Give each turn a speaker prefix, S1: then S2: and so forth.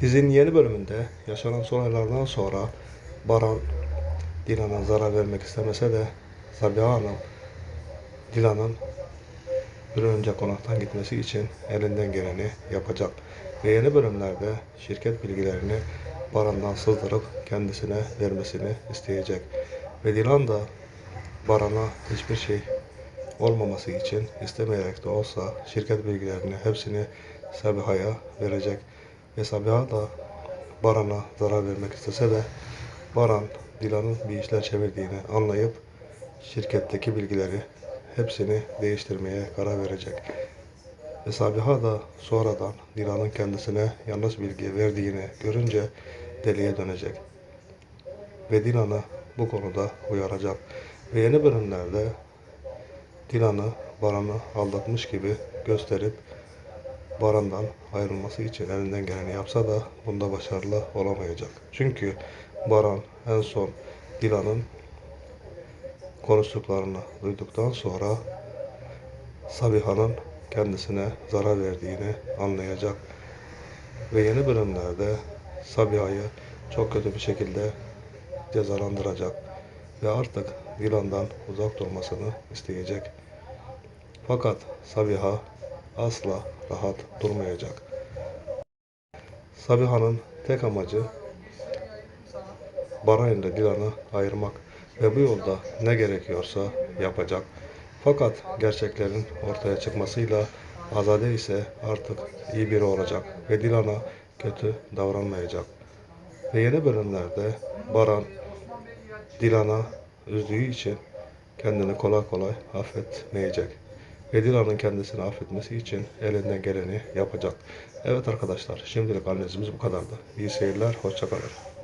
S1: Dizinin yeni bölümünde yaşanan olaylardan sonra Baran Dilan'a zarar vermek istemese de Sabiha Hanım Dilan'ın bir önce konaktan gitmesi için elinden geleni yapacak. Ve yeni bölümlerde şirket bilgilerini Baran'dan sızdırıp kendisine vermesini isteyecek. Ve Dilan da Baran'a hiçbir şey olmaması için istemeyerek de olsa şirket bilgilerini hepsini Sabiha'ya verecek. Ve Sabiha da Baran'a zarar vermek istese de Baran Dilan'ın bir işler çevirdiğini anlayıp şirketteki bilgileri hepsini değiştirmeye karar verecek. Ve da sonradan Dilan'ın kendisine yanlış bilgi verdiğini görünce deliye dönecek. Ve Dilan'ı bu konuda uyaracak. Ve yeni bölümlerde Dilan'ı Baran'ı aldatmış gibi gösterip Baran'dan ayrılması için elinden geleni yapsa da bunda başarılı olamayacak. Çünkü Baran en son Dilan'ın konuştuklarını duyduktan sonra Sabiha'nın kendisine zarar verdiğini anlayacak. Ve yeni bölümlerde Sabiha'yı çok kötü bir şekilde cezalandıracak. Ve artık Dilan'dan uzak durmasını isteyecek. Fakat Sabiha asla rahat durmayacak. Sabiha'nın tek amacı Baran ile Dilan'ı ayırmak ve bu yolda ne gerekiyorsa yapacak. Fakat gerçeklerin ortaya çıkmasıyla Azade ise artık iyi biri olacak ve Dilan'a kötü davranmayacak. Ve yeni bölümlerde Baran Dilan'a üzdüğü için kendini kolay kolay affetmeyecek. Ve Dilan'ın kendisini affetmesi için elinden geleni yapacak. Evet arkadaşlar şimdilik analizimiz bu kadardı. İyi seyirler, hoşçakalın.